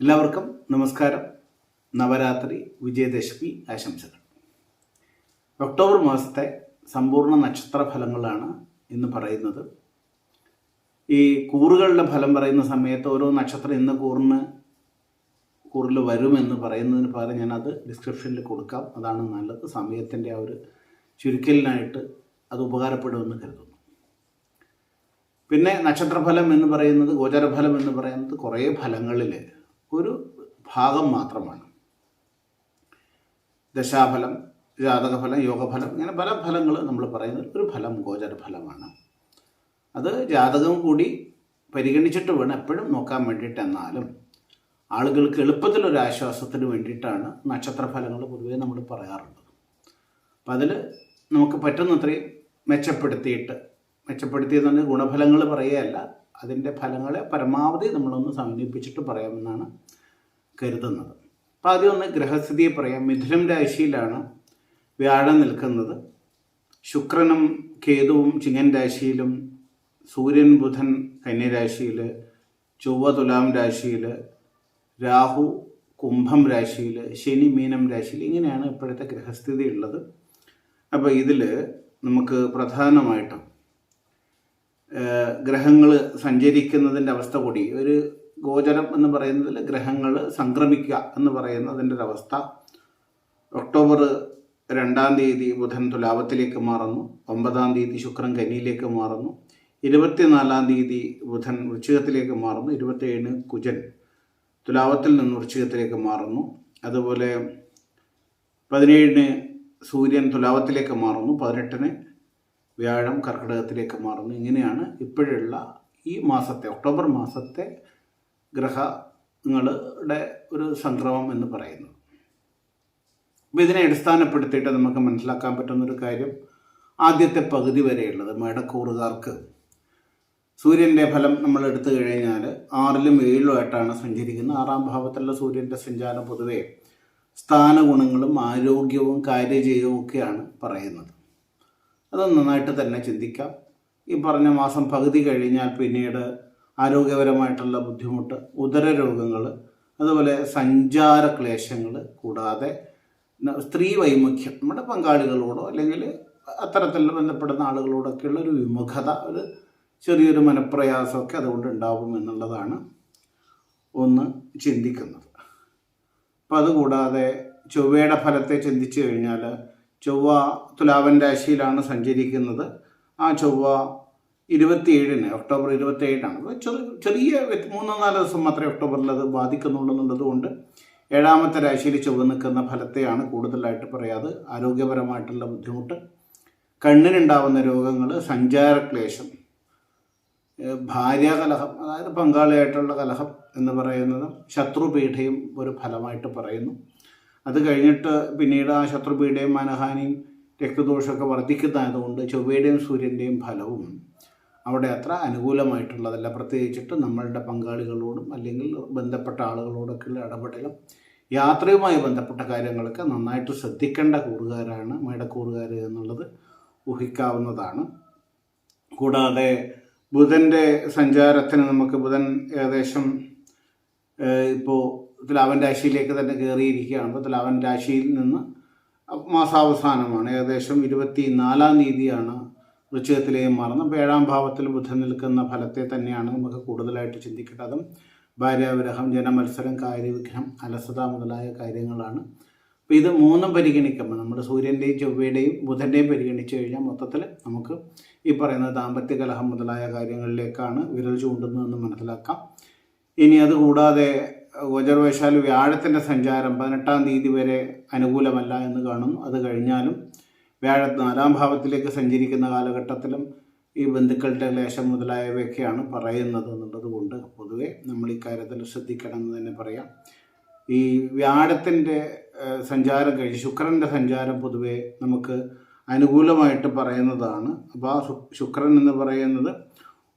എല്ലാവർക്കും നമസ്കാരം. നവരാത്രി വിജയദശമി ആശംസകൾ. ഒക്ടോബർ മാസത്തെ സമ്പൂർണ നക്ഷത്ര ഫലങ്ങളാണ് ഇന്ന് പറയുന്നത്. ഈ കൂറുകളുടെ ഫലം പറയുന്ന സമയത്ത് ഓരോ നക്ഷത്രം ഇന്ന് കൂറിന് കൂറിൽ വരുമെന്ന് പറയുന്നതിന് പകരം ഞാനത് ഡിസ്ക്രിപ്ഷനിൽ കൊടുക്കാം. അതാണ് നല്ലത്. സമയത്തിന്റെ ആ ഒരു ചുരുക്കലിനായിട്ട് അത് ഉപകാരപ്പെടുമെന്ന് കരുതുന്നു. പിന്നെ നക്ഷത്രഫലം എന്ന് പറയുന്നത് ഗോചരഫലം എന്ന് പറയുന്നത് കുറേ ഫലങ്ങളിൽ ഒരു ഭാഗം മാത്രമാണ്. ദശാഫലം ജാതകഫലം യോഗഫലം ഇങ്ങനെ പല ഫലങ്ങൾ നമ്മൾ പറയുന്നത് ഒരു ഫലം ഗോചരഫലമാണ്. അത് ജാതകം കൂടി പരിഗണിച്ചിട്ട് വേണം എപ്പോഴും നോക്കാൻ വേണ്ടിയിട്ട് എന്നാലും ആളുകൾക്ക് എളുപ്പത്തിൽ ഒരു ആശ്വാസത്തിന് വേണ്ടിയിട്ടാണ് നക്ഷത്രഫലങ്ങൾ പൊതുവേ നമ്മൾ പറയാറുള്ളത്. അപ്പം അതിൽ നമുക്ക് പറ്റുന്നത്രയും മെച്ചപ്പെടുത്തിയിട്ട് മെച്ചപ്പെടുത്തിയെന്ന് പറഞ്ഞാൽ ഗുണഫലങ്ങൾ പറയുകയല്ല അതിന്റെ ഫലങ്ങളെ പരമാവധി നമ്മളൊന്ന് സമീപിച്ചിട്ട് പറയാമെന്നാണ് കരുതുന്നത്. ആദ്യം ഒന്ന് ഗ്രഹസ്ഥിതിയെ പറയാം. മിഥുനം രാശിയിലാണ് വ്യാഴം നിൽക്കുന്നത്. ശുക്രനും കേതുവും ചിങ്ങൻ രാശിയിലും സൂര്യൻ ബുധൻ കന്യരാശിയിൽ ചൊവ്വ തുലാം രാശിയിൽ രാഹു കുംഭം രാശിയിൽ ശനി മീനം രാശിയിൽ ഇങ്ങനെയാണ് ഇപ്പോഴത്തെ ഗ്രഹസ്ഥിതി ഉള്ളത്. അപ്പോൾ ഇതിൽ നമുക്ക് പ്രധാനമായിട്ടും ഗ്രഹങ്ങൾ സഞ്ചരിക്കുന്നതിന്റെ അവസ്ഥ കൂടി. ഒരു ഗോചരം എന്ന് പറയുന്നതിൽ ഗ്രഹങ്ങൾ സംക്രമിക്കുക എന്ന് പറയുന്നതിന്റെ ഒരു അവസ്ഥ. ഒക്ടോബർ രണ്ടാം തീയതി ബുധൻ തുലാപത്തിലേക്ക് മാറുന്നു. ഒമ്പതാം തീയതി ശുക്രൻ കന്നിയിലേക്ക് മാറുന്നു. ഇരുപത്തിനാലാം തീയതി ബുധൻ വൃശ്ചികത്തിലേക്ക് മാറുന്നു. ഇരുപത്തിയേഴിന് കുജൻ തുലാവത്തിൽ നിന്ന് വൃശ്ചികത്തിലേക്ക് മാറുന്നു. അതുപോലെ പതിനേഴിന് സൂര്യൻ തുലാവത്തിലേക്ക് മാറുന്നു. പതിനെട്ടിന് വ്യാഴം കർക്കിടകത്തിലേക്ക് മാറുന്നു. ഇങ്ങനെയാണ് ഇപ്പോഴുള്ള ഈ മാസത്തെ ഒക്ടോബർ മാസത്തെ ഗ്രഹങ്ങളുടെ ഒരു സംക്രമം എന്ന് പറയുന്നത്. അപ്പോൾ ഇതിനെ അടിസ്ഥാനപ്പെടുത്തിയിട്ട് നമുക്ക് മനസ്സിലാക്കാൻ പറ്റുന്നൊരു കാര്യം ആദ്യത്തെ പകുതി വരെയുള്ളത് മേടക്കൂറുകാർക്ക്. സൂര്യന്റെ ഫലം നമ്മൾ എടുത്തു കഴിഞ്ഞാൽ ആറിലും ഏഴിലും ആയിട്ടാണ് സഞ്ചരിക്കുന്നത്. ആറാം ഭാവത്തിലുള്ള സൂര്യന്റെ സഞ്ചാരം പൊതുവേ സ്ഥാനഗുണങ്ങളും ആരോഗ്യവും കാര്യജയവും ഒക്കെയാണ് പറയുന്നത്. അത് നന്നായിട്ട് തന്നെ ചിന്തിക്കാം. ഈ പറഞ്ഞ മാസം പകുതി കഴിഞ്ഞാൽ പിന്നീട് ആരോഗ്യപരമായിട്ടുള്ള ബുദ്ധിമുട്ട് ഉദര രോഗങ്ങൾ അതുപോലെ സഞ്ചാര ക്ലേശങ്ങൾ കൂടാതെ സ്ത്രീ വൈമുഖ്യം നമ്മുടെ പങ്കാളികളോടോ അല്ലെങ്കിൽ അത്തരത്തിൽ ബന്ധപ്പെടുന്ന ആളുകളോടൊക്കെയുള്ള ഒരു വിമുഖത ഒരു ചെറിയൊരു മനപ്രയാസമൊക്കെ അതുകൊണ്ട് ഉണ്ടാവും എന്നുള്ളതാണ് ഒന്ന് ചിന്തിക്കുന്നത്. അപ്പം അതുകൂടാതെ ചൊവ്വയുടെ ഫലത്തെ ചിന്തിച്ചു കഴിഞ്ഞാൽ ചൊവ്വ തുലാവൻ രാശിയിലാണ് സഞ്ചരിക്കുന്നത്. ആ ചൊവ്വ ഇരുപത്തിയേഴിന് ഒക്ടോബർ ഇരുപത്തിയേഴിനാണ്. ചെറിയ മൂന്നോ നാല് ദിവസം മാത്രമേ ഒക്ടോബറിൽ അത് ബാധിക്കുന്നുള്ളൂ കൊണ്ട് ഏഴാമത്തെ രാശിയിൽ ചൊവ്വ നിൽക്കുന്ന ഫലത്തെയാണ് കൂടുതലായിട്ട് പറയാതെ. ആരോഗ്യപരമായിട്ടുള്ള ബുദ്ധിമുട്ട് കണ്ണിനുണ്ടാവുന്ന രോഗങ്ങൾ സഞ്ചാരക്ലേശം ഭാര്യാകലഹം അതായത് പങ്കാളിയായിട്ടുള്ള കലഹം എന്ന് പറയുന്നതും ശത്രുപീഠയും ഒരു ഫലമായിട്ട് പറയുന്നു. അത് കഴിഞ്ഞിട്ട് പിന്നീട് ആ ശത്രുപീഠയും മാനഹാനിയും രക്തദോഷമൊക്കെ വർദ്ധിക്കുന്നതായതുകൊണ്ട് ചൊവ്വയുടെയും സൂര്യന്റെയും ഫലവും അവിടെ അത്ര അനുകൂലമായിട്ടുള്ളതല്ല. പ്രത്യേകിച്ചിട്ട് നമ്മളുടെ പങ്കാളികളോടും അല്ലെങ്കിൽ ബന്ധപ്പെട്ട ആളുകളോടൊക്കെയുള്ള ഇടപെടലും യാത്രയുമായി ബന്ധപ്പെട്ട കാര്യങ്ങളൊക്കെ നന്നായിട്ട് ശ്രദ്ധിക്കേണ്ട കൂറുകാരാണ് മേടക്കൂറുകാർ എന്നുള്ളത് ഊഹിക്കാവുന്നതാണ്. കൂടാതെ ബുധന്റെ സഞ്ചാരത്തിന് നമുക്ക് ബുധൻ ഏകദേശം ഇപ്പോൾ തുലാവൻ രാശിയിലേക്ക് തന്നെ കയറിയിരിക്കുകയാണ്. അപ്പോൾ തുലാവൻ രാശിയിൽ നിന്ന് മാസാവസാനമാണ്. ഏകദേശം ഇരുപത്തി നാലാം തീയതിയാണ് വൃശ്ചികത്തിലേയും മാറുന്നത്. അപ്പോൾ ഏഴാം ഭാവത്തിൽ ബുധൻ നിൽക്കുന്ന ഫലത്തെ തന്നെയാണ് നമുക്ക് കൂടുതലായിട്ട് ചിന്തിക്കേണ്ടതും. ഭാര്യാവിരഹം ജനമത്സരം കാര്യവിഘ്നം അലസത മുതലായ കാര്യങ്ങളാണ്. അപ്പോൾ ഇത് മൂന്നും പരിഗണിക്കുമ്പോൾ നമ്മുടെ സൂര്യന്റെയും ചൊവ്വയുടെയും ബുധന്റെയും പരിഗണിച്ച് കഴിഞ്ഞാൽ മൊത്തത്തിൽ നമുക്ക് ഈ പറയുന്ന ദാമ്പത്യ കലഹം മുതലായ കാര്യങ്ങളിലേക്കാണ് വിരൽ ചൂണ്ടുന്നതെന്ന് മനസ്സിലാക്കാം. ഇനി അതുകൂടാതെ ഗോചരവശാൽ വ്യാഴത്തിന്റെ സഞ്ചാരം പതിനെട്ടാം തീയതി വരെ അനുകൂലമല്ല എന്ന് കാണുന്നു അത് കഴിഞ്ഞാലും വ്യാഴ നാലാം ഭാവത്തിലേക്ക് സഞ്ചരിക്കുന്ന കാലഘട്ടത്തിലും ഈ ബന്ധുക്കളുടെ ലേശം മുതലായവയൊക്കെയാണ് പറയുന്നത് എന്നുള്ളത് കൊണ്ട് പൊതുവെ നമ്മൾ ഇക്കാര്യത്തിൽ കാര്യത്തിൽ ശ്രദ്ധിക്കണം എന്ന് തന്നെ പറയാം. ഈ വ്യാഴത്തിന്റെ സഞ്ചാരം കഴിഞ്ഞ് ശുക്രന്റെ സഞ്ചാരം പൊതുവെ നമുക്ക് അനുകൂലമായിട്ട് പറയുന്നതാണ്. അപ്പോൾ ആ ശുക്രൻ എന്ന് പറയുന്നത്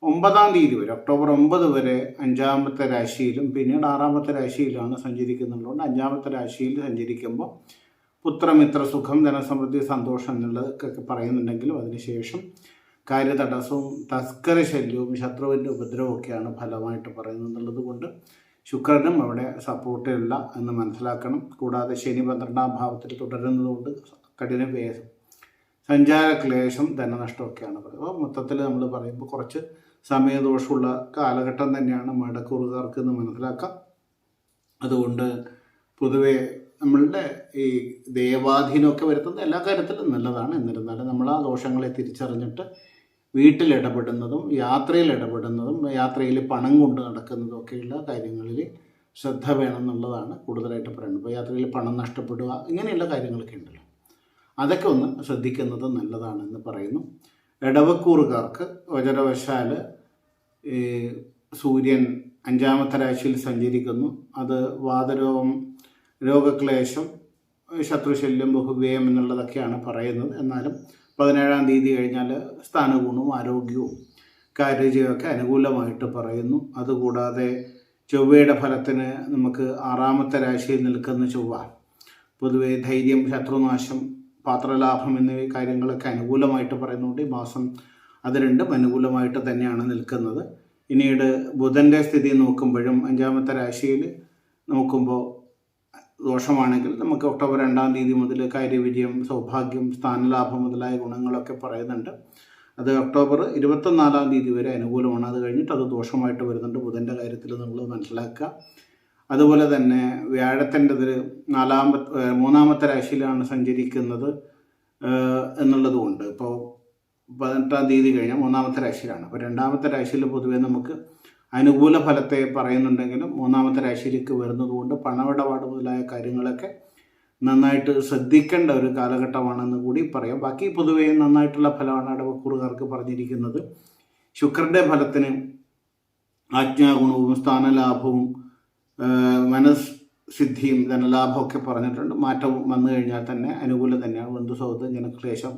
ഒമ്പതാം തീയതി വരെ ഒക്ടോബർ ഒമ്പത് വരെ അഞ്ചാമത്തെ രാശിയിലും പിന്നീട് ആറാമത്തെ രാശിയിലാണ് സഞ്ചരിക്കുന്നുള്ളതുകൊണ്ട് അഞ്ചാമത്തെ രാശിയിൽ സഞ്ചരിക്കുമ്പോൾ പുത്രമിത്ര സുഖം ധനസമൃദ്ധി സന്തോഷം എന്നുള്ളതൊക്കെ പറയുന്നുണ്ടെങ്കിലും അതിനുശേഷം കാര്യതടസ്സവും തസ്കര ശല്യവും ശത്രുവിന്റെ ഉപദ്രവമൊക്കെയാണ് ഫലമായിട്ട് പറയുന്നത് എന്നുള്ളത് കൊണ്ട് ശുക്രനും അവിടെ സപ്പോർട്ടില്ല എന്ന് മനസ്സിലാക്കണം. കൂടാതെ ശനി പന്ത്രണ്ടാം ഭാവത്തിൽ തുടരുന്നതുകൊണ്ട് കഠിന വേസം സഞ്ചാര ക്ലേശം ധനനഷ്ടമൊക്കെയാണ് പറയുന്നത് അപ്പോൾ മൊത്തത്തിൽ നമ്മൾ പറയുമ്പോൾ കുറച്ച് സമയദോഷമുള്ള കാലഘട്ടം തന്നെയാണ് മടക്കുറുകാർക്ക് എന്ന് മനസ്സിലാക്കാം. അതുകൊണ്ട് പൊതുവെ നമ്മളുടെ ഈ ദേവാധീനമൊക്കെ വരുത്തുന്നത് എല്ലാ കാര്യത്തിലും നല്ലതാണ്. എന്നിരുന്നാലും നമ്മൾ ആ ദോഷങ്ങളെ തിരിച്ചറിഞ്ഞിട്ട് വീട്ടിൽ ഇടപെടുന്നതും യാത്രയിൽ ഇടപെടുന്നതും യാത്രയിൽ പണം കൊണ്ട് നടക്കുന്നതും ഒക്കെയുള്ള കാര്യങ്ങളിൽ ശ്രദ്ധ വേണം എന്നുള്ളതാണ് കൂടുതലായിട്ട് പറയുന്നത്. ഇപ്പോൾ യാത്രയിൽ പണം നഷ്ടപ്പെടുക ഇങ്ങനെയുള്ള കാര്യങ്ങളൊക്കെ ഉണ്ടല്ലോ. അതൊക്കെ ഒന്ന് ശ്രദ്ധിക്കുന്നത് നല്ലതാണെന്ന് പറയുന്നു. ഇടവക്കൂറുകാർക്ക് വചനവശാൽ ഈ സൂര്യൻ അഞ്ചാമത്തെ രാശിയിൽ സഞ്ചരിക്കുന്നു. അത് വാതരോഗം രോഗക്ലേശം ശത്രുശല്യം ബഹുവ്യയം എന്നുള്ളതൊക്കെയാണ് പറയുന്നത്. എന്നാലും പതിനേഴാം തീയതി കഴിഞ്ഞാൽ സ്ഥാനഗുണവും ആരോഗ്യവും കാര്യജയമൊക്കെ അനുകൂലമായിട്ട് പറയുന്നു. അതുകൂടാതെ ചൊവ്വയുടെ ഫലത്തിന് നമുക്ക് ആറാമത്തെ രാശിയിൽ നിൽക്കുന്ന ചൊവ്വ പൊതുവെ ധൈര്യം ശത്രുനാശം പാത്രലാഭം എന്നീ കാര്യങ്ങളൊക്കെ അനുകൂലമായിട്ട് പറയുന്നുണ്ട്. ഈ മാസം അത് രണ്ടും അനുകൂലമായിട്ട് തന്നെയാണ് നിൽക്കുന്നത്. പിന്നീട് ബുധന്റെ സ്ഥിതി നോക്കുമ്പോഴും അഞ്ചാമത്തെ രാശിയിൽ നോക്കുമ്പോൾ ദോഷമാണെങ്കിൽ നമുക്ക് ഒക്ടോബർ രണ്ടാം തീയതി മുതൽ കാര്യവിജയം സൗഭാഗ്യം സ്ഥാനലാഭം മുതലായ ഗുണങ്ങളൊക്കെ പറയുന്നുണ്ട്. അത് ഒക്ടോബർ ഇരുപത്തിനാലാം തീയതി വരെ അനുകൂലമാണ്. അത് കഴിഞ്ഞിട്ട് അത് ദോഷമായിട്ട് വരുന്നുണ്ട്. ബുധന്റെ കാര്യത്തിൽ നമ്മൾ മനസ്സിലാക്കുക. അതുപോലെ തന്നെ വ്യാഴത്തിന്റെതിൽ നാലാമത്തെ മൂന്നാമത്തെ രാശിയിലാണ് സഞ്ചരിക്കുന്നത് എന്നുള്ളതുകൊണ്ട് ഇപ്പോൾ പതിനെട്ടാം തീയതി കഴിഞ്ഞാൽ മൂന്നാമത്തെ രാശിയിലാണ്. അപ്പോൾ രണ്ടാമത്തെ രാശിയിൽ പൊതുവേ നമുക്ക് അനുകൂല ഫലത്തെ പറയുന്നുണ്ടെങ്കിലും മൂന്നാമത്തെ രാശിയിലേക്ക് വരുന്നതുകൊണ്ട് പണമിടപാട് മുതലായ കാര്യങ്ങളൊക്കെ നന്നായിട്ട് ശ്രദ്ധിക്കേണ്ട ഒരു കാലഘട്ടമാണെന്ന് കൂടി പറയാം. ബാക്കി പൊതുവേ നന്നായിട്ടുള്ള ഫലമാണ് അടവക്കൂറുകാർക്ക് പറഞ്ഞിരിക്കുന്നത്. ശുക്രന്റെ ഫലത്തിന് ആജ്ഞാഗുണവും സ്ഥാനലാഭവും മനസ്സിദ്ധിയും ധനലാഭമൊക്കെ പറഞ്ഞിട്ടുണ്ട്. മാറ്റം വന്നു കഴിഞ്ഞാൽ തന്നെ അനുകൂലം തന്നെയാണ്. ബന്ധു ബന്ധുസൗഹൃദം ജനക്ലേശം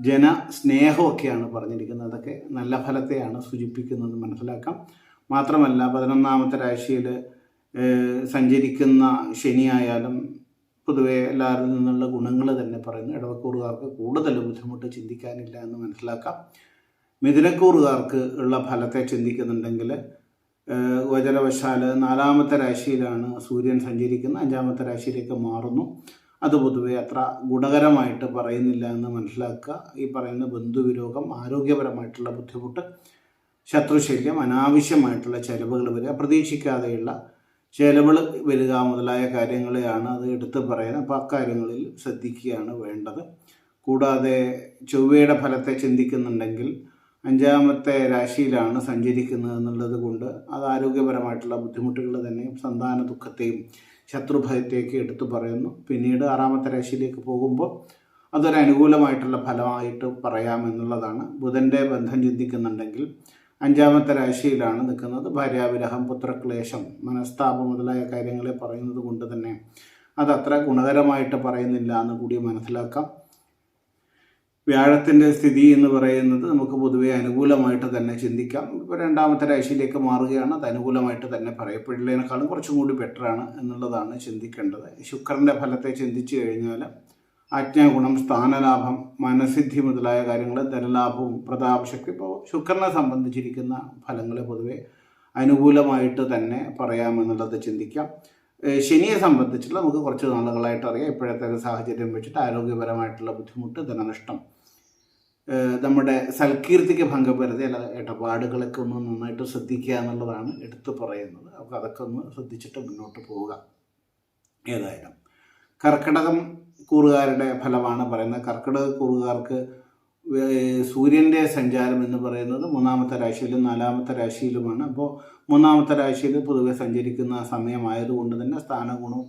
ജനസ്നേഹമൊക്കെയാണ് പറഞ്ഞിരിക്കുന്നത്. അതൊക്കെ നല്ല ഫലത്തെയാണ് സൂചിപ്പിക്കുന്നത്. മനസ്സിലാക്കാം. മാത്രമല്ല പതിനൊന്നാമത്തെ രാശിയിൽ സഞ്ചരിക്കുന്ന ശനിയായാലും പൊതുവെ എല്ലാവരിൽ നിന്നുള്ള ഗുണങ്ങൾ തന്നെ പറയുന്നു. ഇടവക്കൂറുകാർക്ക് കൂടുതൽ ബുദ്ധിമുട്ട് ചിന്തിക്കാനില്ല എന്ന് മനസ്സിലാക്കാം. മിഥുനക്കൂറുകാർക്ക് ഉള്ള ഫലത്തെ ചിന്തിക്കുന്നുണ്ടെങ്കിൽ ഗോചരവശാൽ നാലാമത്തെ രാശിയിലാണ് സൂര്യൻ സഞ്ചരിക്കുന്നത്. അഞ്ചാമത്തെ രാശിയിലേക്ക് മാറുന്നു. അത് പൊതുവെ അത്ര ഗുണകരമായിട്ട് പറയുന്നില്ല എന്ന് മനസ്സിലാക്കുക. ഈ പറയുന്ന ബന്ധുവിരോഗം ആരോഗ്യപരമായിട്ടുള്ള ബുദ്ധിമുട്ട് ശത്രുശല്യം അനാവശ്യമായിട്ടുള്ള ചെലവുകൾ വരിക പ്രതീക്ഷിക്കാതെയുള്ള ചെലവുകൾ വരിക മുതലായ കാര്യങ്ങളെയാണ് അത് എടുത്തു പറയുന്നത്. അപ്പോൾ അക്കാര്യങ്ങളിൽ ശ്രദ്ധിക്കുകയാണ് വേണ്ടത്. കൂടാതെ ചൊവ്വയുടെ ഫലത്തെ ചിന്തിക്കുന്നുണ്ടെങ്കിൽ അഞ്ചാമത്തെ രാശിയിലാണ് സഞ്ചരിക്കുന്നത് എന്നുള്ളത് കൊണ്ട് അത് ആരോഗ്യപരമായിട്ടുള്ള ബുദ്ധിമുട്ടുകൾ തന്നെയും സന്താന ദുഃഖത്തെയും ശത്രുഭയത്തെയൊക്കെ എടുത്തു പറയുന്നു. പിന്നീട് ആറാമത്തെ രാശിയിലേക്ക് പോകുമ്പോൾ അതൊരു അനുകൂലമായിട്ടുള്ള ഫലമായിട്ട് പറയാമെന്നുള്ളതാണ് ബുധന്റെ ബന്ധം ചിന്തിക്കുന്നുണ്ടെങ്കിൽ അഞ്ചാമത്തെ രാശിയിലാണ് നിൽക്കുന്നത്. ഭാര്യാവിരഹം പുത്രക്ലേശം മനസ്താപം മുതലായ കാര്യങ്ങളെ പറയുന്നത് കൊണ്ട് തന്നെ അതത്ര ഗുണകരമായിട്ട് പറയുന്നില്ല എന്ന് കൂടി മനസ്സിലാക്കാം. വ്യാഴത്തിന്റെ സ്ഥിതി എന്ന് പറയുന്നത് നമുക്ക് പൊതുവെ അനുകൂലമായിട്ട് തന്നെ ചിന്തിക്കാം. ഇപ്പോൾ രണ്ടാമത്തെ രാശിയിലേക്ക് മാറുകയാണ്. അത് അനുകൂലമായിട്ട് തന്നെ പറയപ്പെടില്ലതിനേക്കാളും കുറച്ചും കൂടി ബെറ്ററാണ് എന്നുള്ളതാണ് ചിന്തിക്കേണ്ടത്. ശുക്രന്റെ ഫലത്തെ ചിന്തിച്ചു കഴിഞ്ഞാൽ ആജ്ഞാഗുണം സ്ഥാനലാഭം മനസിദ്ധി മുതലായ കാര്യങ്ങൾ ധനലാഭവും പ്രതാപശക്തി. ഇപ്പോൾ ശുക്രനെ സംബന്ധിച്ചിരിക്കുന്ന ഫലങ്ങൾ പൊതുവെ അനുകൂലമായിട്ട് തന്നെ പറയാമെന്നുള്ളത് ചിന്തിക്കാം. ശനിയെ സംബന്ധിച്ചുള്ള നമുക്ക് കുറച്ച് നാളുകളായിട്ട് അറിയാം. ഇപ്പോഴത്തെ സാഹചര്യം വെച്ചിട്ട് ആരോഗ്യപരമായിട്ടുള്ള ബുദ്ധിമുട്ട് ധനനഷ്ടം നമ്മുടെ സൽകീർത്തിക്ക് ഭംഗം വരുത്തി അല്ല ഇടപാടുകളൊക്കെ ഒന്ന് നന്നായിട്ട് ശ്രദ്ധിക്കുക എന്നുള്ളതാണ് എടുത്തു പറയുന്നത്. അപ്പോൾ അതൊക്കെ ഒന്ന് ശ്രദ്ധിച്ചിട്ട് മുന്നോട്ട് പോവുക. ഏതായാലും കർക്കിടകം കൂറുകാരുടെ ഫലമാണ് പറയുന്നത്. കർക്കിടക കൂറുകാർക്ക് സൂര്യന്റെ സഞ്ചാരം എന്ന് പറയുന്നത് മൂന്നാമത്തെ രാശിയിലും നാലാമത്തെ രാശിയിലുമാണ്. അപ്പോൾ മൂന്നാമത്തെ രാശിയിൽ പൊതുവെ സഞ്ചരിക്കുന്ന സമയമായതുകൊണ്ട് തന്നെ സ്ഥാനഗുണവും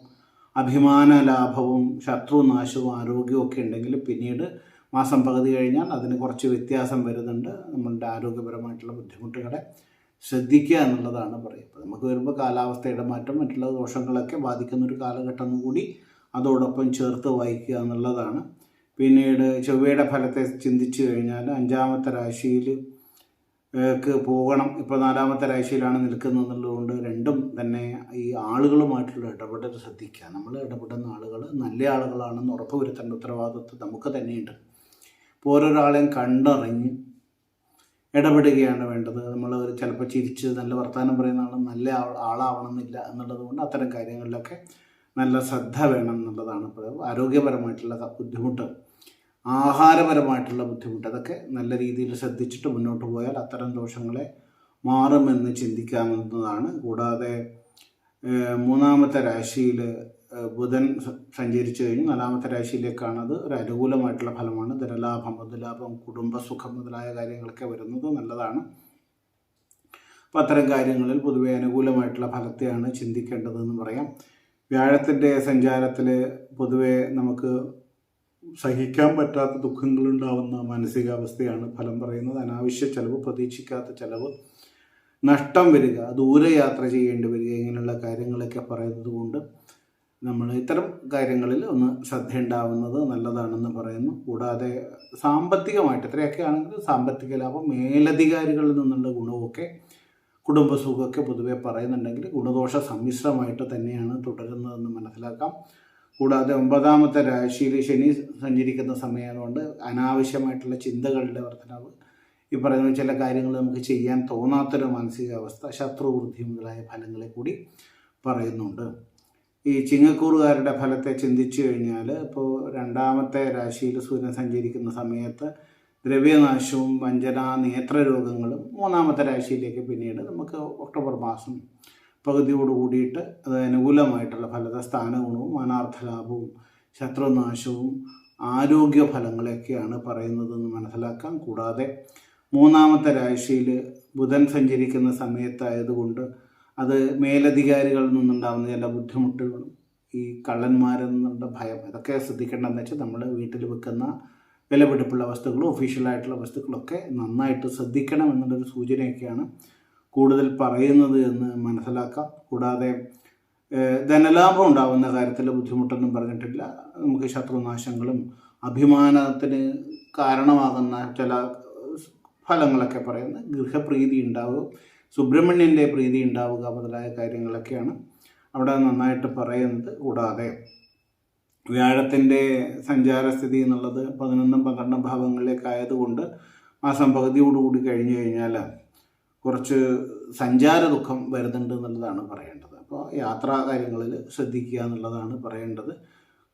അഭിമാന ലാഭവും ശത്രുനാശവും ആരോഗ്യവും ഒക്കെ ഉണ്ടെങ്കിൽ പിന്നീട് മാസം പകുതി കഴിഞ്ഞാൽ അതിന് കുറച്ച് വ്യത്യാസം വരുന്നുണ്ട്. നമ്മളുടെ ആരോഗ്യപരമായിട്ടുള്ള ബുദ്ധിമുട്ടുകളെ ശ്രദ്ധിക്കുക എന്നുള്ളതാണ് പറയുന്നത് നമുക്ക് വരുമ്പോൾ കാലാവസ്ഥയുടെ മാറ്റം മറ്റുള്ള ദോഷങ്ങളൊക്കെ ബാധിക്കുന്ന ഒരു കാലഘട്ടം കൂടി അതോടൊപ്പം ചേർത്ത് വായിക്കുക എന്നുള്ളതാണ്. പിന്നീട് ചൊവ്വയുടെ ഫലത്തെ ചിന്തിച്ചു കഴിഞ്ഞാൽ അഞ്ചാമത്തെ രാശിയിൽ പോകണം. ഇപ്പോൾ നാലാമത്തെ രാശിയിലാണ് നിൽക്കുന്നത് എന്നുള്ളതുകൊണ്ട് രണ്ടും തന്നെ ഈ ആളുകളുമായിട്ടുള്ള ഇടപെടൽ ശ്രദ്ധിക്കുക. നമ്മൾ ഇടപെടുന്ന ആളുകൾ നല്ല ആളുകളാണെന്ന് ഉറപ്പ് വരുത്തേണ്ട ഉത്തരവാദിത്വം നമുക്ക് തന്നെയുണ്ട്. ഇപ്പോൾ ഓരോരാളെയും കണ്ടറിഞ്ഞ് ഇടപെടുകയാണ് വേണ്ടത്. നമ്മൾ ചിലപ്പോൾ ചിരിച്ച് നല്ല വർത്തമാനം പറയുന്ന ആൾ നല്ല ആളാവണമെന്നില്ല എന്നുള്ളത് കൊണ്ട് അത്തരം കാര്യങ്ങളിലൊക്കെ നല്ല ശ്രദ്ധ വേണം എന്നുള്ളതാണ്. ഇപ്പോൾ ആരോഗ്യപരമായിട്ടുള്ള ബുദ്ധിമുട്ട് ആഹാരപരമായിട്ടുള്ള ബുദ്ധിമുട്ട് അതൊക്കെ നല്ല രീതിയിൽ ശ്രദ്ധിച്ചിട്ട് മുന്നോട്ട് പോയാൽ അത്തരം ദോഷങ്ങളെ മാറുമെന്ന് ചിന്തിക്കാവുന്നതാണ്. കൂടാതെ മൂന്നാമത്തെ രാശിയിൽ ബുധൻ സഞ്ചരിച്ചു കഴിഞ്ഞു. നാലാമത്തെ രാശിയിലേക്കാണ് അത്. ഒരു അനുകൂലമായിട്ടുള്ള ഫലമാണ്. ധനലാഭം മുതലാഭം കുടുംബസുഖം മുതലായ കാര്യങ്ങളൊക്കെ വരുന്നത് നല്ലതാണ്. അപ്പം അത്തരം കാര്യങ്ങളിൽ പൊതുവെ അനുകൂലമായിട്ടുള്ള ഫലത്തെയാണ് ചിന്തിക്കേണ്ടതെന്ന് പറയാം. വ്യാഴത്തിന്റെ സഞ്ചാരത്തിൽ പൊതുവെ നമുക്ക് സഹിക്കാൻ പറ്റാത്ത ദുഃഖങ്ങളുണ്ടാവുന്ന മാനസികാവസ്ഥയാണ് ഫലം പറയുന്നത്. അനാവശ്യ ചെലവ് പ്രതീക്ഷിക്കാത്ത ചെലവ് നഷ്ടം വരിക ദൂരെ യാത്ര ചെയ്യേണ്ടി വരിക ഇങ്ങനെയുള്ള കാര്യങ്ങളൊക്കെ പറയുന്നത് കൊണ്ട് നമ്മൾ ഇത്തരം കാര്യങ്ങളിൽ ഒന്ന് ശ്രദ്ധയുണ്ടാവുന്നത് നല്ലതാണെന്ന് പറയുന്നു. കൂടാതെ സാമ്പത്തികമായിട്ട് ഇത്രയൊക്കെ ആണെങ്കിൽ സാമ്പത്തിക ലാഭം മേലധികാരികളിൽ നിന്നുള്ള ഗുണമൊക്കെ കുടുംബസുഖമൊക്കെ പൊതുവെ പറയുന്നുണ്ടെങ്കിൽ ഗുണദോഷ സമ്മിശ്രമായിട്ട് തന്നെയാണ് തുടരുന്നതെന്ന് മനസ്സിലാക്കാം. കൂടാതെ ഒമ്പതാമത്തെ രാശിയിൽ ശനി സഞ്ചരിക്കുന്ന സമയമായതുകൊണ്ട് അനാവശ്യമായിട്ടുള്ള ചിന്തകളുടെ വർധനവ് ഈ പറയുന്ന ചില കാര്യങ്ങൾ നമുക്ക് ചെയ്യാൻ തോന്നാത്തൊരു മാനസികാവസ്ഥ ശത്രുവൃദ്ധി മുതലായ ഫലങ്ങളെ കൂടി പറയുന്നുണ്ട്. ഈ ചിങ്ങക്കൂറുകാരുടെ ഫലത്തെ ചിന്തിച്ചു കഴിഞ്ഞാൽ ഇപ്പോൾ രണ്ടാമത്തെ രാശിയിൽ സൂര്യൻ സഞ്ചരിക്കുന്ന സമയത്ത് ദ്രവ്യനാശവും വഞ്ചന നേത്രരോഗങ്ങളും മൂന്നാമത്തെ രാശിയിലേക്ക് പിന്നീട് നമുക്ക് ഒക്ടോബർ മാസം പകുതിയോട് കൂടിയിട്ട് അത് അനുകൂലമായിട്ടുള്ള ഫലത്തെ സ്ഥാനഗുണവും അനാർത്ഥലാഭവും ശത്രുനാശവും ആരോഗ്യ ഫലങ്ങളെയൊക്കെയാണ് പറയുന്നതെന്ന് മനസ്സിലാക്കാം. കൂടാതെ മൂന്നാമത്തെ രാശിയിൽ ബുധൻ സഞ്ചരിക്കുന്ന സമയത്തായതുകൊണ്ട് അത് മേലധികാരികളിൽ നിന്നുണ്ടാകുന്ന ചില ബുദ്ധിമുട്ടുകളും ഈ കള്ളന്മാരിൽ നിന്നുള്ള ഭയം ഇതൊക്കെ ശ്രദ്ധിക്കേണ്ടതെന്ന് വെച്ചാൽ നമ്മൾ വീട്ടിൽ വെക്കുന്ന വിലപിടിപ്പുള്ള വസ്തുക്കളും ഒഫീഷ്യലായിട്ടുള്ള വസ്തുക്കളൊക്കെ നന്നായിട്ട് ശ്രദ്ധിക്കണം എന്നുള്ളൊരു സൂചനയൊക്കെയാണ് കൂടുതൽ പറയുന്നത് എന്ന് മനസ്സിലാക്കാം. കൂടാതെ ധനലാഭം ഉണ്ടാകുന്ന കാര്യത്തിൽ ബുദ്ധിമുട്ടൊന്നും പറഞ്ഞിട്ടില്ല. നമുക്ക് ശത്രുനാശങ്ങളും അഭിമാനത്തിന് കാരണമാകുന്ന ചില ഫലങ്ങളൊക്കെ പറയുന്നത് ഗൃഹപ്രീതി ഉണ്ടാവുക സുബ്രഹ്മണ്യന്റെ പ്രീതി ഉണ്ടാവുക മുതലായ കാര്യങ്ങളൊക്കെയാണ് അവിടെ നന്നായിട്ട് പറയുന്നത്. കൂടാതെ വ്യാഴത്തിന്റെ സഞ്ചാരസ്ഥിതി എന്നുള്ളത് പതിനൊന്നും പന്ത്രണ്ടും ഭാവങ്ങളിലേക്ക് ആയതുകൊണ്ട് മാസം പകുതിയോടുകൂടി കഴിഞ്ഞു കഴിഞ്ഞാൽ കുറച്ച് സഞ്ചാര ദുഃഖം വരുന്നുണ്ട് എന്നുള്ളതാണ് പറയേണ്ടത്. അപ്പോൾ യാത്രാ കാര്യങ്ങളിൽ ശ്രദ്ധിക്കുക എന്നുള്ളതാണ് പറയേണ്ടത്.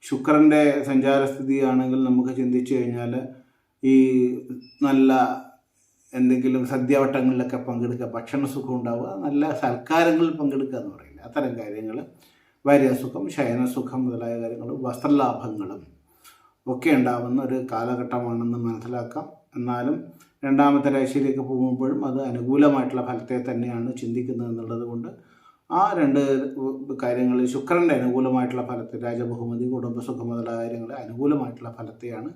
ശുക്രന്റെ സഞ്ചാരസ്ഥിതി ആണെങ്കിൽ നമുക്ക് ചിന്തിച്ചു കഴിഞ്ഞാൽ ഈ നല്ല എന്തെങ്കിലും സദ്യവട്ടങ്ങളിലൊക്കെ പങ്കെടുക്കുക ഭക്ഷണ സുഖം ഉണ്ടാവുക നല്ല സൽക്കാരങ്ങളിൽ പങ്കെടുക്കുക എന്ന് പറയില്ല. അത്തരം കാര്യങ്ങൾ ഭാര്യസുഖം ശയനസുഖം മുതലായ കാര്യങ്ങളും വസ്ത്രലാഭങ്ങളും ഒക്കെ ഉണ്ടാവുന്ന ഒരു കാലഘട്ടമാണെന്ന് മനസ്സിലാക്കാം. എന്നാലും രണ്ടാമത്തെ രാശിയിലേക്ക് പോകുമ്പോഴും അത് അനുകൂലമായിട്ടുള്ള ഫലത്തെ തന്നെയാണ് ചിന്തിക്കുന്നത് എന്നുള്ളത് കൊണ്ട് ആ രണ്ട് കാര്യങ്ങളിൽ ശുക്രന്റെ അനുകൂലമായിട്ടുള്ള ഫലത്തെ രാജബഹുമതി കുടുംബസുഖം മുതലായ കാര്യങ്ങൾ അനുകൂലമായിട്ടുള്ള ഫലത്തെയാണ്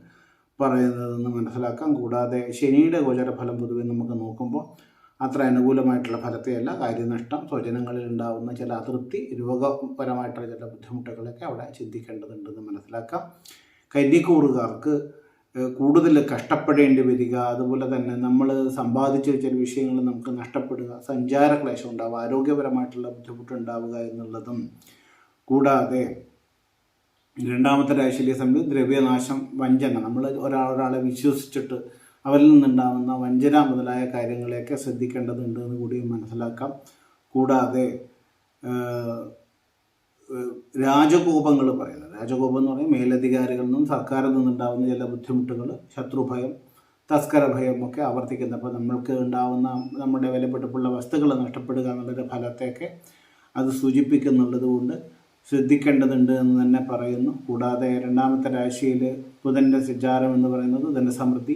പറയുന്നതെന്ന് മനസ്സിലാക്കാം. കൂടാതെ ശനിയുടെ ഗോചരഫലം പൊതുവെ നമുക്ക് നോക്കുമ്പോൾ അത്ര അനുകൂലമായിട്ടുള്ള ഫലത്തെയല്ല. കാര്യനഷ്ടം സ്വജനങ്ങളിൽ ഉണ്ടാകുന്ന ചില അതൃപ്തി രോഗപരമായിട്ടുള്ള ചില ബുദ്ധിമുട്ടുകളൊക്കെ അവിടെ ചിന്തിക്കേണ്ടതുണ്ടെന്ന് മനസ്സിലാക്കാം. കന്നിക്കൂറുകാർക്ക് കൂടുതൽ കഷ്ടപ്പെടേണ്ടി വരിക അതുപോലെ തന്നെ നമ്മൾ സമ്പാദിച്ച ചില വിഷയങ്ങൾ നമുക്ക് നഷ്ടപ്പെടുക സഞ്ചാര ക്ലേശം ഉണ്ടാവുക ആരോഗ്യപരമായിട്ടുള്ള ബുദ്ധിമുട്ടുണ്ടാവുക എന്നുള്ളതും. കൂടാതെ രണ്ടാമത്തെ രാശിയിലെ സമയത്ത് ദ്രവ്യനാശം വഞ്ചന. നമ്മൾ ഒരാൾ ഒരാളെ വിശ്വസിച്ചിട്ട് അവരിൽ നിന്നുണ്ടാകുന്ന വഞ്ചന മുതലായ കാര്യങ്ങളെയൊക്കെ ശ്രദ്ധിക്കേണ്ടതുണ്ട് എന്ന് കൂടി മനസ്സിലാക്കാം. കൂടാതെ രാജകോപങ്ങൾ പറയുന്നത്. രാജകോപം എന്ന് പറയുന്നത് മേലധികാരികളിൽ നിന്നും സർക്കാരിൽ നിന്നുണ്ടാകുന്ന ചില ബുദ്ധിമുട്ടുകൾ ശത്രുഭയം തസ്കര ഭയം ഒക്കെ ആവർത്തിക്കുന്നത്. അപ്പോൾ നമ്മൾക്ക് ഉണ്ടാകുന്ന നമ്മുടെ വിലപ്പെട്ടപ്പുള്ള വസ്തുക്കൾ നഷ്ടപ്പെടുക എന്നുള്ളൊരു ഫലത്തെയൊക്കെ അത് സൂചിപ്പിക്കുന്നുള്ളത് കൊണ്ട് ശ്രദ്ധിക്കേണ്ടതുണ്ട് എന്ന് തന്നെ പറയുന്നു. കൂടാതെ രണ്ടാമത്തെ രാശിയിൽ ബുധന്റെ സഞ്ചാരം എന്ന് പറയുന്നത് ധനസമൃദ്ധി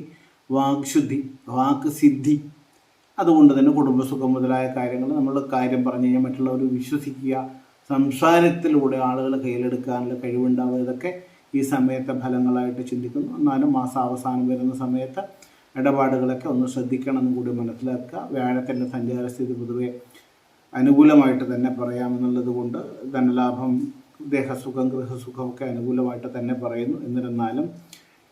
വാക്ശുദ്ധി വാക്ക് സിദ്ധി അതുകൊണ്ട് തന്നെ കുടുംബസുഖം മുതലായ കാര്യങ്ങൾ നമ്മൾ കാര്യം പറഞ്ഞു കഴിഞ്ഞാൽ മറ്റുള്ളവർ വിശ്വസിക്കുക സംസാരത്തിലൂടെ ആളുകൾ കയ്യിലെടുക്കാനുള്ള കഴിവുണ്ടാവുക ഇതൊക്കെ ഈ സമയത്തെ ഫലങ്ങളായിട്ട് ചിന്തിക്കുന്നു. എന്നാലും മാസാവസാനം വരുന്ന സമയത്ത് ഇടപാടുകളൊക്കെ ഒന്ന് ശ്രദ്ധിക്കണം എന്ന് കൂടി മനസ്സിലാക്കുക. വ്യാഴത്തിന്റെ സഞ്ചാരസ്ഥിതി പൊതുവെ അനുകൂലമായിട്ട് തന്നെ പറയാമെന്നുള്ളത് കൊണ്ട് ധനലാഭം ദേഹസുഖം ഗൃഹസുഖം ഒക്കെ അനുകൂലമായിട്ട് തന്നെ പറയുന്നു. എന്നിരുന്നാലും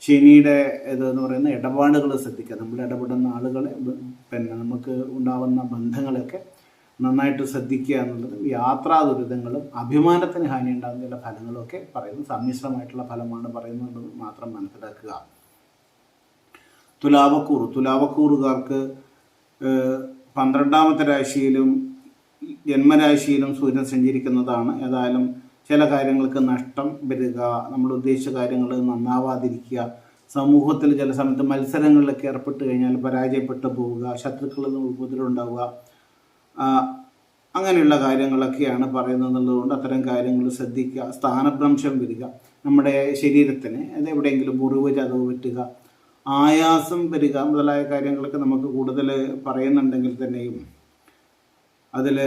ശനിയുടെ ഇതെന്ന് പറയുന്ന ഇടപാടുകൾ ശ്രദ്ധിക്കുക. നമ്മൾ ഇടപെടുന്ന ആളുകളെ പിന്നെ നമുക്ക് ഉണ്ടാവുന്ന ബന്ധങ്ങളൊക്കെ നന്നായിട്ട് ശ്രദ്ധിക്കുക എന്നുള്ളത് യാത്രാ ദുരിതങ്ങളും അഭിമാനത്തിന് ഹാനി ഉണ്ടാകുന്ന ചില ഫലങ്ങളൊക്കെ പറയുന്നു. സമ്മിശ്രമായിട്ടുള്ള ഫലമാണ് പറയുന്നത് മാത്രം മനസ്സിലാക്കുക. തുലാവക്കൂർ തുലാവക്കൂറുകാർക്ക് പന്ത്രണ്ടാമത്തെ രാശിയിലും ജന്മരാശിയിലും സൂര്യൻ സഞ്ചരിക്കുന്നതാണ്. ഏതായാലും ചില കാര്യങ്ങൾക്ക് നഷ്ടം വരിക നമ്മൾ ഉദ്ദേശിച്ച കാര്യങ്ങൾ നന്നാവാതിരിക്കുക സമൂഹത്തിൽ ചില സമയത്ത് മത്സരങ്ങളിലൊക്കെ ഏർപ്പെട്ട് കഴിഞ്ഞാൽ പരാജയപ്പെട്ടു പോവുക ശത്രുക്കളിൽ നിന്ന് ഉപദ്രവം ഉണ്ടാവുക അങ്ങനെയുള്ള കാര്യങ്ങളൊക്കെയാണ് പറയുന്നത് എന്നുള്ളതുകൊണ്ട് അത്തരം കാര്യങ്ങൾ ശ്രദ്ധിക്കുക സ്ഥാനഭ്രംശം വരിക നമ്മുടെ ശരീരത്തിന് അത് എവിടെയെങ്കിലും മുറിവ് ചതവ് പറ്റുക ആയാസം വരിക മുതലായ കാര്യങ്ങളൊക്കെ നമുക്ക് കൂടുതൽ പറയുന്നുണ്ടെങ്കിൽ തന്നെയും അതിൽ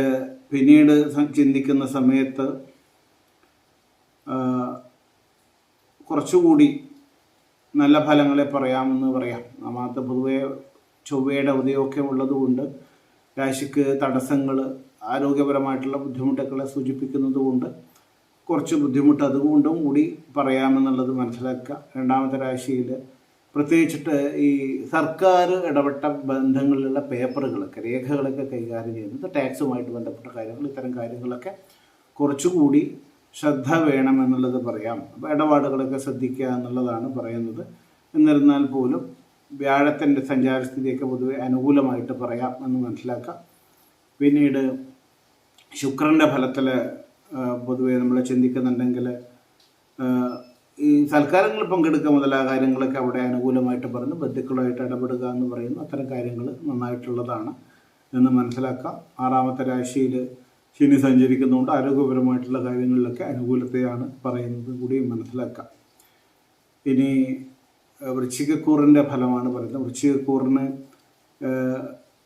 പിന്നീട് ചിന്തിക്കുന്ന സമയത്ത് കുറച്ചുകൂടി നല്ല ഫലങ്ങളെ പറയാമെന്ന് പറയാം. നമ്മൾക്ക് പൊതുവെ ചൊവ്വയുടെ ഉദയമൊക്കെ ഉള്ളതുകൊണ്ട് രാശിക്ക് തടസ്സങ്ങൾ ആരോഗ്യപരമായിട്ടുള്ള ബുദ്ധിമുട്ടുകളെ സൂചിപ്പിക്കുന്നത് കൊണ്ട് കുറച്ച് ബുദ്ധിമുട്ട് അതുകൊണ്ടും കൂടി പറയാമെന്നുള്ളത് മനസ്സിലാക്കുക. രണ്ടാമത്തെ രാശിയിൽ പ്രത്യേകിച്ചിട്ട് ഈ സർക്കാർ ഇടപെട്ട ബന്ധങ്ങളിലുള്ള പേപ്പറുകളൊക്കെ രേഖകളൊക്കെ കൈകാര്യം ചെയ്യുന്നത് ടാക്സുമായിട്ട് ബന്ധപ്പെട്ട കാര്യങ്ങൾ ഇത്തരം കാര്യങ്ങളൊക്കെ കുറച്ചുകൂടി ശ്രദ്ധ വേണമെന്നുള്ളത് പറയാം. അപ്പോൾ ഇടപാടുകളൊക്കെ ശ്രദ്ധിക്കുക എന്നുള്ളതാണ് പറയുന്നത്. എന്നിരുന്നാൽ പോലും വ്യാഴത്തിന്റെ സഞ്ചാരസ്ഥിതിയൊക്കെ പൊതുവെ അനുകൂലമായിട്ട് പറയാം എന്ന് മനസ്സിലാക്കാം. പിന്നീട് ശുക്രന്റെ ഫലത്തിൽ പൊതുവെ നമ്മൾ ചിന്തിക്കുന്നുണ്ടെങ്കിൽ ഈ സൽക്കാരങ്ങളിൽ പങ്കെടുക്കുക മുതലായ കാര്യങ്ങളൊക്കെ അവിടെ അനുകൂലമായിട്ട് പറഞ്ഞു ബന്ധുക്കളുമായിട്ട് ഇടപെടുക എന്ന് പറയുന്നു. അത്തരം കാര്യങ്ങൾ നന്നായിട്ടുള്ളതാണ് എന്ന് മനസ്സിലാക്കാം. ആറാമത്തെ രാശിയിൽ ശനി സഞ്ചരിക്കുന്നതുകൊണ്ട് ആരോഗ്യപരമായിട്ടുള്ള കാര്യങ്ങളിലൊക്കെ അനുകൂലത്തെയാണ് പറയുന്നത് കൂടി മനസ്സിലാക്കാം. ഇനി വൃശ്ചികക്കൂറിന്റെ ഫലമാണ് പറയുന്നത്. വൃശ്ചികക്കൂറിന്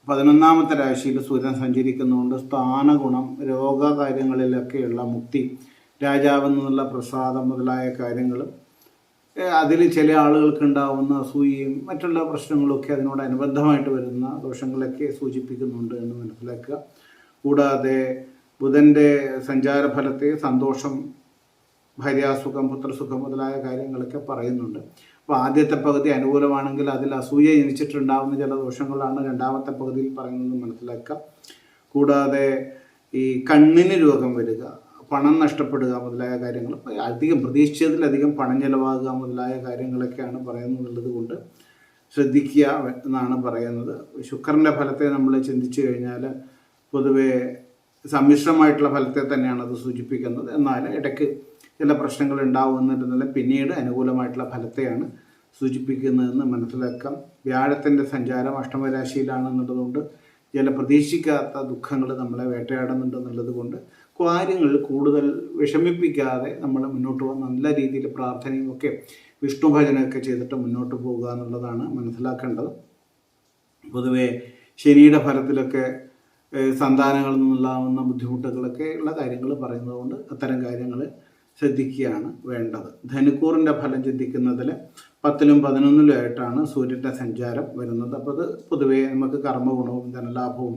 പതിനൊന്നാമത്തെ രാശിയിൽ സൂര്യൻ സഞ്ചരിക്കുന്നതുകൊണ്ട് സ്ഥാനഗുണം രോഗകാര്യങ്ങളിലൊക്കെയുള്ള മുക്തി രാജാവിൽ നിന്നുള്ള പ്രസാദം മുതലായ കാര്യങ്ങളും അതിൽ ചില ആളുകൾക്ക് ഉണ്ടാവുന്ന അസൂയയും മറ്റുള്ള പ്രശ്നങ്ങളൊക്കെ അതിനോട് അനുബന്ധമായിട്ട് വരുന്ന ദോഷങ്ങളൊക്കെ സൂചിപ്പിക്കുന്നുണ്ട് എന്ന് മനസ്സിലാക്കുക. കൂടാതെ ബുധന്റെ സഞ്ചാരഫലത്തെ സന്തോഷം ഭാര്യാസുഖം പുത്രസുഖം മുതലായ കാര്യങ്ങളൊക്കെ പറയുന്നുണ്ട്. അപ്പോൾ ആദ്യത്തെ പകുതി അനുകൂലമാണെങ്കിൽ അതിൽ അസൂയ ജനിച്ചിട്ടുണ്ടാവുന്ന ചില ദോഷങ്ങളാണ് രണ്ടാമത്തെ പകുതിയിൽ പറയുന്നത് മനസ്സിലാക്കുക. കൂടാതെ ഈ കണ്ണിന് രോഗം വരിക പണം നഷ്ടപ്പെടുക മുതലായ കാര്യങ്ങൾ. അധികം പ്രതീക്ഷിച്ചതിലധികം പണം ചെലവാകുക മുതലായ കാര്യങ്ങളൊക്കെയാണ് പറയുന്നുള്ളത് കൊണ്ട് ശ്രദ്ധിക്കുക എന്നാണ് പറയുന്നത്. ശുക്രന്റെ ഫലത്തെ നമ്മൾ ചിന്തിച്ചു കഴിഞ്ഞാൽ പൊതുവേ സമ്മിശ്രമായിട്ടുള്ള ഫലത്തെ തന്നെയാണ് അത് സൂചിപ്പിക്കുന്നത്. എന്നാൽ ഇടയ്ക്ക് ചില പ്രശ്നങ്ങൾ ഉണ്ടാവുന്നുണ്ടെന്നല്ല പിന്നീട് അനുകൂലമായിട്ടുള്ള ഫലത്തെയാണ് സൂചിപ്പിക്കുന്നതെന്ന് മനസ്സിലാക്കാം. വ്യാഴത്തിന്റെ സഞ്ചാരം അഷ്ടമരാശിയിലാണെന്നുള്ളതുകൊണ്ട് ചില പ്രതീക്ഷിക്കാത്ത ദുഃഖങ്ങൾ നമ്മളെ വേട്ടയാടുന്നുണ്ടെന്നുള്ളത് കൊണ്ട് കാര്യങ്ങൾ കൂടുതൽ വിഷമിപ്പിക്കാതെ നമ്മൾ മുന്നോട്ട് പോകാൻ നല്ല രീതിയിൽ പ്രാർത്ഥനയും ഒക്കെ ചെയ്തിട്ട് മുന്നോട്ട് പോകുക എന്നുള്ളതാണ് മനസ്സിലാക്കേണ്ടത്. പൊതുവെ ശനിയുടെ ഫലത്തിലൊക്കെ സന്താനങ്ങളിൽ നിന്നുണ്ടാകുന്ന ബുദ്ധിമുട്ടുകളൊക്കെ ഉള്ള കാര്യങ്ങൾ പറയുന്നത് കൊണ്ട് അത്തരം കാര്യങ്ങൾ ശ്രദ്ധിക്കുകയാണ് വേണ്ടത്. ധനുക്കൂറിന്റെ ഫലം ചിന്തിക്കുന്നതിൽ പത്തിലും പതിനൊന്നിലും ആയിട്ടാണ് സൂര്യന്റെ സഞ്ചാരം വരുന്നത്. അപ്പോൾ അത് പൊതുവേ നമുക്ക് കർമ്മഗുണവും ധനലാഭവും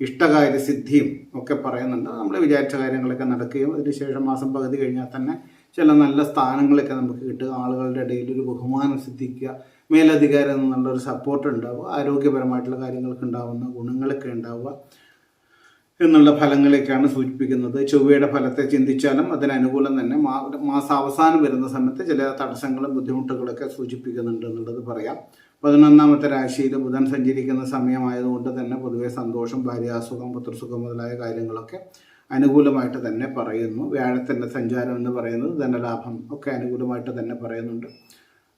ഇഷ്ടകാര്യ സിദ്ധിയും ഒക്കെ പറയുന്നുണ്ട്. നമ്മൾ വിചാരിച്ച കാര്യങ്ങളൊക്കെ നടക്കുകയും അതിനുശേഷം മാസം പകുതി കഴിഞ്ഞാൽ തന്നെ ചില നല്ല സ്ഥാനങ്ങളൊക്കെ നമുക്ക് കിട്ടുക ആളുകളുടെ ഇടയിൽ ഒരു ബഹുമാനം സിദ്ധിക്കുക മേലധികാരം എന്നുള്ളൊരു സപ്പോർട്ട് ഉണ്ടാവുക ആരോഗ്യപരമായിട്ടുള്ള കാര്യങ്ങൾക്ക് ഉണ്ടാവുന്ന ഗുണങ്ങളൊക്കെ ഉണ്ടാവുക എന്നുള്ള ഫലങ്ങളെയൊക്കെയാണ് സൂചിപ്പിക്കുന്നത്. ചൊവ്വയുടെ ഫലത്തെ ചിന്തിച്ചാലും അതിനനുകൂലം തന്നെ മാസാവസാനം വരുന്ന സമയത്ത് ചില തടസ്സങ്ങളും ബുദ്ധിമുട്ടുകളൊക്കെ സൂചിപ്പിക്കുന്നുണ്ട് എന്നുള്ളത് പറയാം. പതിനൊന്നാമത്തെ രാശിയിൽ ബുധൻ സഞ്ചരിക്കുന്ന സമയമായതുകൊണ്ട് തന്നെ പൊതുവെ സന്തോഷം ഭാര്യാസുഖം പുത്രസുഖം മുതലായ കാര്യങ്ങളൊക്കെ അനുകൂലമായിട്ട് തന്നെ പറയുന്നു. വ്യാഴത്തിന്റെ സഞ്ചാരം എന്ന് പറയുന്നത് ധനലാഭം ഒക്കെ അനുകൂലമായിട്ട് തന്നെ പറയുന്നുണ്ട്.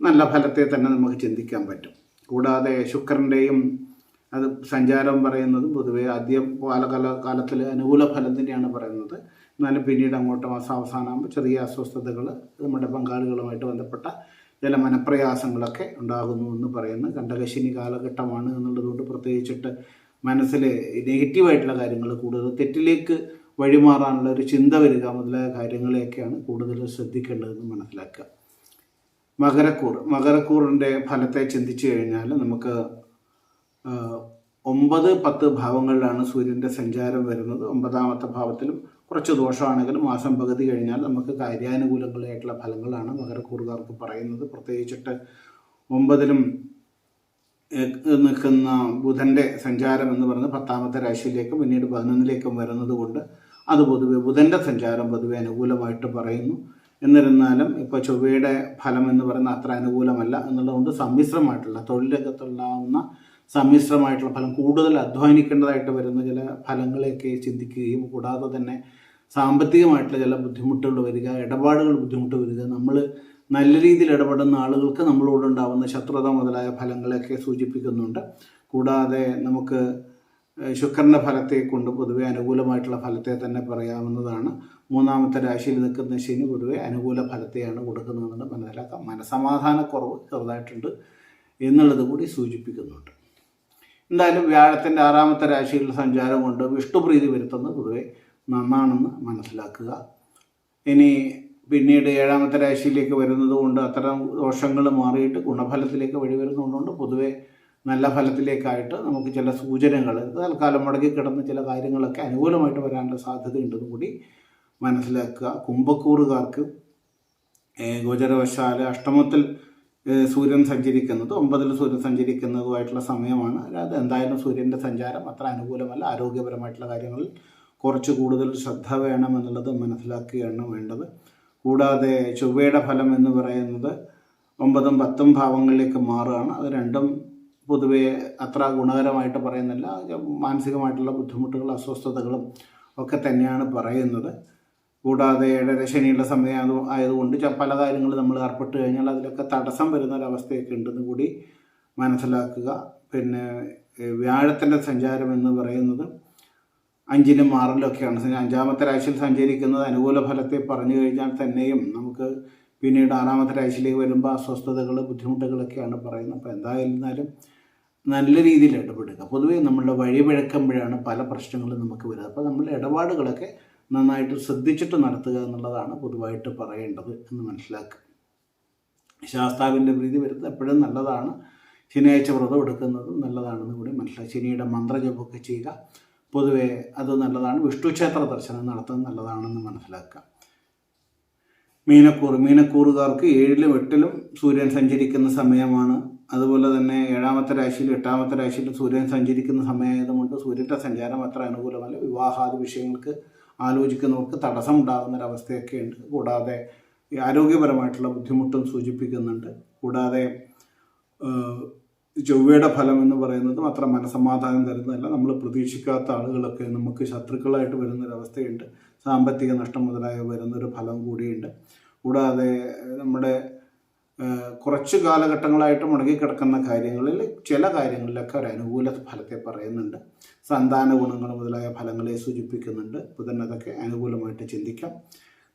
നല്ല ഫലത്തെ തന്നെ നമുക്ക് ചിന്തിക്കാൻ പറ്റും. കൂടാതെ ശുക്രന്റെയും അത് സഞ്ചാരം പറയുന്നത് പൊതുവെ ആദ്യ കാലകാല കാലത്തിൽ അനുകൂല ഫലം തന്നെയാണ് പറയുന്നത്. എന്നാലും പിന്നീട് അങ്ങോട്ട് മാസാവസാനമാകുമ്പോൾ ചെറിയ അസ്വസ്ഥതകൾ നമ്മുടെ പങ്കാളികളുമായിട്ട് ബന്ധപ്പെട്ട ചില മനപ്രയാസങ്ങളൊക്കെ ഉണ്ടാകുന്നു എന്ന് പറയുന്ന കണ്ടകശിനി കാലഘട്ടമാണ് എന്നുള്ളതുകൊണ്ട് പ്രത്യേകിച്ചിട്ട് മനസ്സിൽ നെഗറ്റീവായിട്ടുള്ള കാര്യങ്ങൾ കൂടുതൽ തെറ്റിലേക്ക് വഴിമാറാനുള്ള ഒരു ചിന്ത വരിക മുതലായ കാര്യങ്ങളെയൊക്കെയാണ് കൂടുതൽ ശ്രദ്ധിക്കേണ്ടതെന്ന് മനസ്സിലാക്കുക. മകരക്കൂർ മകരക്കൂറിന്റെ ഫലത്തെ ചിന്തിച്ചു കഴിഞ്ഞാൽ നമുക്ക് ഒമ്പത് പത്ത് ഭാവങ്ങളിലാണ് സൂര്യന്റെ സഞ്ചാരം വരുന്നത്. ഒമ്പതാമത്തെ ഭാവത്തിലും കുറച്ച് ദോഷമാണെങ്കിലും മാസം പകുതി കഴിഞ്ഞാൽ നമുക്ക് കാര്യാനുകൂലങ്ങളായിട്ടുള്ള ഫലങ്ങളാണ് മകരക്കൂറുകാർക്ക് പറയുന്നത്. പ്രത്യേകിച്ചിട്ട് ഒമ്പതിലും നിൽക്കുന്ന ബുധന്റെ സഞ്ചാരം എന്ന് പറയുന്നത് പത്താമത്തെ രാശിയിലേക്കും പിന്നീട് പതിനൊന്നിലേക്കും വരുന്നത് കൊണ്ട് അത് പൊതുവെ ബുധന്റെ സഞ്ചാരം പൊതുവെ അനുകൂലമായിട്ട് പറയുന്നു. എന്നിരുന്നാലും ഇപ്പോൾ ചൊവ്വയുടെ ഫലം എന്ന് പറയുന്നത് അത്ര അനുകൂലമല്ല എന്നുള്ളതുകൊണ്ട് സമ്മിശ്രമായിട്ടുള്ള തൊഴിൽ രംഗത്തുണ്ടാകുന്ന സമ്മിശ്രമായിട്ടുള്ള ഫലം കൂടുതൽ അധ്വാനിക്കേണ്ടതായിട്ട് വരുന്ന ചില ഫലങ്ങളെയൊക്കെ ചിന്തിക്കുകയും കൂടാതെ തന്നെ സാമ്പത്തികമായിട്ടുള്ള ചില ബുദ്ധിമുട്ടുകൾ വരിക ഇടപാടുകൾ ബുദ്ധിമുട്ട് വരിക നമ്മൾ നല്ല രീതിയിൽ ഇടപെടുന്ന ആളുകൾക്ക് നമ്മളോടുണ്ടാവുന്ന ശത്രുത മുതലായ ഫലങ്ങളെയൊക്കെ സൂചിപ്പിക്കുന്നുണ്ട്. കൂടാതെ നമുക്ക് ശുക്രന്റെ ഫലത്തെ കൊണ്ട് പൊതുവെ അനുകൂലമായിട്ടുള്ള ഫലത്തെ തന്നെ പറയാവുന്നതാണ്. മൂന്നാമത്തെ രാശിയിൽ നിൽക്കുന്ന ശനി പൊതുവെ അനുകൂല ഫലത്തെയാണ് കൊടുക്കുന്നതെന്ന് മനസ്സിലാക്കാം. മനസമാധാനക്കുറവ് ചെറുതായിട്ടുണ്ട് എന്നുള്ളത് കൂടി സൂചിപ്പിക്കുന്നുണ്ട്. എന്തായാലും വ്യാഴത്തിന്റെ ആറാമത്തെ രാശിയിൽ സഞ്ചാരം കൊണ്ട് വിഷ്ണുപ്രീതി വരുത്തുന്നത് പൊതുവെ നന്നാണെന്ന് മനസ്സിലാക്കുക. ഇനി പിന്നീട് ഏഴാമത്തെ രാശിയിലേക്ക് വരുന്നത് കൊണ്ട് അത്തരം ദോഷങ്ങൾ മാറിയിട്ട് ഗുണഫലത്തിലേക്ക് വഴി വരുന്നതുകൊണ്ട് പൊതുവെ നല്ല ഫലത്തിലേക്കായിട്ട് നമുക്ക് ചില സൂചനകൾ തൽക്കാലം മുടങ്ങി കിടന്ന ചില കാര്യങ്ങളൊക്കെ അനുകൂലമായിട്ട് വരാനുള്ള സാധ്യതയുണ്ടെന്ന് കൂടി മനസ്സിലാക്കുക. കുംഭക്കൂറുകാർക്ക് ഗോചരവശാല അഷ്ടമത്തിൽ സൂര്യൻ സഞ്ചരിക്കുന്നത് ഒമ്പതിൽ സൂര്യൻ സഞ്ചരിക്കുന്നതുമായിട്ടുള്ള സമയമാണ്. അത് എന്തായാലും സൂര്യന്റെ സഞ്ചാരം അത്ര അനുകൂലമല്ല. ആരോഗ്യപരമായിട്ടുള്ള കാര്യങ്ങളിൽ കുറച്ച് കൂടുതൽ ശ്രദ്ധ വേണമെന്നുള്ളത് മനസ്സിലാക്കുകയാണ് വേണ്ടത്. കൂടാതെ ചൊവ്വയുടെ ഫലം എന്ന് പറയുന്നത് ഒമ്പതും പത്തും ഭാവങ്ങളിലേക്ക് മാറുകയാണ്. അത് രണ്ടും പൊതുവെ അത്ര ഗുണകരമായിട്ട് പറയുന്നില്ല. മാനസികമായിട്ടുള്ള ബുദ്ധിമുട്ടുകളും അസ്വസ്ഥതകളും ഒക്കെ തന്നെയാണ് പറയുന്നത്. കൂടാതെ ഏഴര ശനിയുടെ സമയം ആയതുകൊണ്ട് പല കാര്യങ്ങൾ നമ്മൾ ഏർപ്പെട്ട് കഴിഞ്ഞാൽ അതിലൊക്കെ തടസ്സം വരുന്ന ഒരവസ്ഥയൊക്കെ ഉണ്ടെന്ന് കൂടി മനസ്സിലാക്കുക. പിന്നെ വ്യാഴത്തിന്റെ സഞ്ചാരം എന്ന് പറയുന്നത് അഞ്ചിലും ആറിലും ഒക്കെയാണ്. സഞ്ച- അഞ്ചാമത്തെ രാശിയിൽ സഞ്ചരിക്കുന്നത് അനുകൂല ഫലത്തെ പറഞ്ഞു കഴിഞ്ഞാൽ തന്നെയും നമുക്ക് പിന്നീട് ആറാമത്തെ രാശിയിലേക്ക് വരുമ്പോൾ അസ്വസ്ഥതകൾ ബുദ്ധിമുട്ടുകളൊക്കെയാണ് പറയുന്നത്. അപ്പോൾ എന്തായിരുന്നാലും നല്ല രീതിയിൽ ഇടപെടുക. പൊതുവേ നമ്മളുടെ വഴി വഴക്കുമ്പോഴാണ് പല പ്രശ്നങ്ങളും നമുക്ക് വരുന്നത് അപ്പോൾ നമ്മൾ ഇടപാടുകളൊക്കെ നന്നായിട്ട് ശ്രദ്ധിച്ചിട്ട് നടത്തുക എന്നുള്ളതാണ് പൊതുവായിട്ട് പറയേണ്ടത് എന്ന് മനസ്സിലാക്കുക. ശാസ്താവിന്റെ പ്രീതി വരുന്നത് എപ്പോഴും നല്ലതാണ്. ശനിയാഴ്ച വ്രതം എടുക്കുന്നത് നല്ലതാണെന്ന് കൂടി മനസ്സിലാക്കുക. ശനിയുടെ മന്ത്രജപമൊക്കെ ചെയ്യുക. പൊതുവെ അത് നല്ലതാണ്. വിഷ്ണു ക്ഷേത്ര ദർശനം നടത്തുന്നത് നല്ലതാണെന്ന് മനസ്സിലാക്കുക. മീനക്കൂറ് മീനക്കൂറുകാർക്ക് ഏഴിലും എട്ടിലും സൂര്യൻ സഞ്ചരിക്കുന്ന സമയമാണ്. അതുപോലെ തന്നെ ഏഴാമത്തെ രാശിയിലും എട്ടാമത്തെ രാശിയിലും സൂര്യൻ സഞ്ചരിക്കുന്ന സമയമായതുകൊണ്ട് സൂര്യന്റെ സഞ്ചാരം അത്ര അനുകൂലമല്ല. വിവാഹാദി വിഷയങ്ങൾക്ക് ആലോചിക്കുന്നവർക്ക് തടസ്സമുണ്ടാകുന്ന ഒരവസ്ഥയൊക്കെ ഉണ്ട് കൂടാതെ ആരോഗ്യപരമായിട്ടുള്ള ബുദ്ധിമുട്ടും സൂചിപ്പിക്കുന്നുണ്ട്. കൂടാതെ ചൊവ്വയുടെ ഫലം എന്ന് പറയുന്നതും അത്ര മനസമാധാനം തരുന്നതല്ല. നമ്മൾ പ്രതീക്ഷിക്കാത്ത ആളുകളൊക്കെ നമുക്ക് ശത്രുക്കളായിട്ട് വരുന്നൊരവസ്ഥയുണ്ട്. സാമ്പത്തിക നഷ്ടം മുതലായ വരുന്നൊരു ഫലം കൂടിയുണ്ട്. കൂടാതെ നമ്മുടെ കുറച്ച് കാലഘട്ടങ്ങളായിട്ട് മുടങ്ങിക്കിടക്കുന്ന കാര്യങ്ങളിൽ ചില കാര്യങ്ങളിലൊക്കെ ഒരു അനുകൂല ഫലത്തെ പറയുന്നുണ്ട്. സന്താന ഗുണങ്ങൾ മുതലായ ഫലങ്ങളെ സൂചിപ്പിക്കുന്നുണ്ട്. ബുധൻ അതൊക്കെ അനുകൂലമായിട്ട് ചിന്തിക്കാം.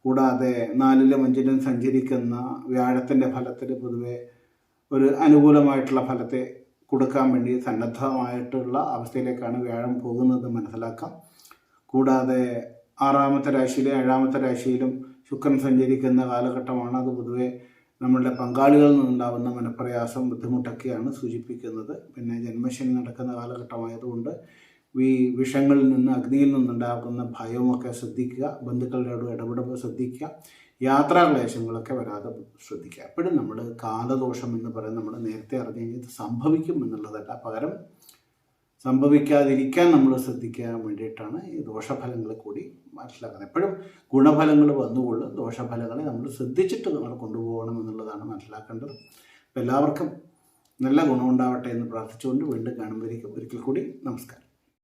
കൂടാതെ നാലിലും അഞ്ചിലും സഞ്ചരിക്കുന്ന വ്യാഴത്തിന്റെ ഫലത്തിൽ പൊതുവെ ഒരു അനുകൂലമായിട്ടുള്ള ഫലത്തെ കൊടുക്കാൻ വേണ്ടി സന്നദ്ധമായിട്ടുള്ള അവസ്ഥയിലേക്കാണ് വ്യാഴം പോകുന്നത് മനസ്സിലാക്കാം. കൂടാതെ ആറാമത്തെ രാശിയിലും ഏഴാമത്തെ രാശിയിലും ശുക്രൻ സഞ്ചരിക്കുന്ന കാലഘട്ടമാണ്. അത് പൊതുവെ നമ്മളുടെ പങ്കാളികളിൽ നിന്നുണ്ടാകുന്ന മനപ്രയാസം ബുദ്ധിമുട്ടൊക്കെയാണ് സൂചിപ്പിക്കുന്നത്. പിന്നെ ജന്മശനി നടക്കുന്ന കാലഘട്ടമായതുകൊണ്ട് ഈ വിഷങ്ങളിൽ നിന്ന് അഗ്നിയിൽ നിന്നുണ്ടാകുന്ന ഭയവുമൊക്കെ ശ്രദ്ധിക്കുക ബന്ധുക്കളുടെ ഇടപെടുമ്പോൾ ശ്രദ്ധിക്കുക യാത്രാക്ലേശങ്ങളൊക്കെ വരാതെ ശ്രദ്ധിക്കുക. എപ്പോഴും നമ്മൾ കാലദോഷം എന്ന് പറയുന്നത് നമ്മൾ നേരത്തെ അറിഞ്ഞു കഴിഞ്ഞാൽ സംഭവിക്കും എന്നുള്ളതല്ല. പകരം സംഭവിക്കാതിരിക്കാൻ നമ്മൾ ശ്രദ്ധിക്കാൻ വേണ്ടിയിട്ടാണ് ഈ ദോഷഫലങ്ങൾ കൂടി മനസ്സിലാക്കുന്നത്. എപ്പോഴും ഗുണഫലങ്ങൾ വന്നുകൊള്ളും ദോഷഫലങ്ങളെ നമ്മൾ ശ്രദ്ധിച്ചിട്ട് നമ്മൾ കൊണ്ടുപോകണം എന്നുള്ളതാണ് മനസ്സിലാക്കേണ്ടത്. എല്ലാവർക്കും നല്ല ഗുണമുണ്ടാവട്ടെ എന്ന് പ്രാർത്ഥിച്ചുകൊണ്ട് വീണ്ടും കാണുമ്പോഴേക്കും ഒരിക്കൽ കൂടി നമസ്കാരം.